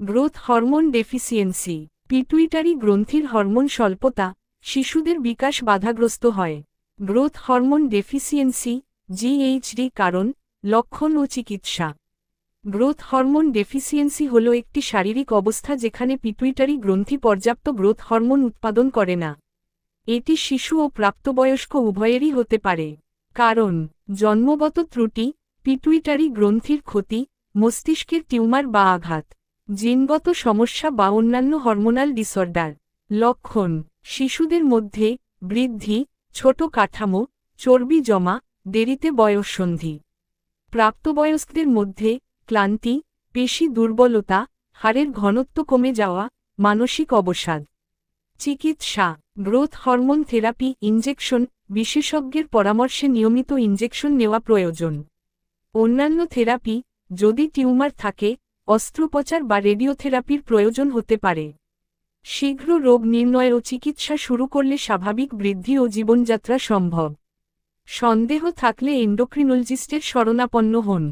Growth hormone deficiency. Pituitary গ্রন্থির hormone স্বল্পতা, শিশুদের বিকাশ বাধাগ্রস্ত হয়। গ্রোথ হরমোন ডেফিসিয়েন্সি জিএইচডি কারণ, লক্ষণ ও চিকিৎসা। গ্রোথ হরমোন ডেফিসিয়েন্সি হল একটি শারীরিক অবস্থা যেখানে পিটুইটারি গ্রন্থি পর্যাপ্ত গ্রোথ হরমোন উৎপাদন করে না। এটি শিশু ও প্রাপ্তবয়স্ক উভয়েরই হতে পারে। কারণ, জন্মগত ত্রুটি, পিটুইটারি গ্রন্থির ক্ষতি, মস্তিষ্কের টিউমার বা আঘাত। জিনগত সমস্যা বা অন্যান্য হরমোনাল ডিসঅর্ডার লক্ষণ, শিশুদের মধ্যে বৃদ্ধি, ছোট কাঠামো, চর্বি জমা, দেরিতে বয়ঃসন্ধি। প্রাপ্তবয়স্কদের মধ্যে ক্লান্তি, পেশি দুর্বলতা, হাড়ের ঘনত্ব কমে যাওয়া, মানসিক অবসাদ। চিকিৎসা, গ্রোথ হরমোন থেরাপি ইঞ্জেকশন বিশেষজ্ঞের পরামর্শে নিয়মিত ইঞ্জেকশন নেওয়া প্রয়োজন। অন্যান্য থেরাপি, যদি টিউমার থাকে অস্ত্রোপচার বা রেডিওথেরাপির প্রয়োজন হতে পারে। শীঘ্র রোগ নির্ণয় ও চিকিৎসা শুরু করলে স্বাভাবিক বৃদ্ধি ও জীবনযাত্রা সম্ভব। সন্দেহ থাকলে এন্ডোক্রিনোলজিস্টের শরণাপন্ন হন।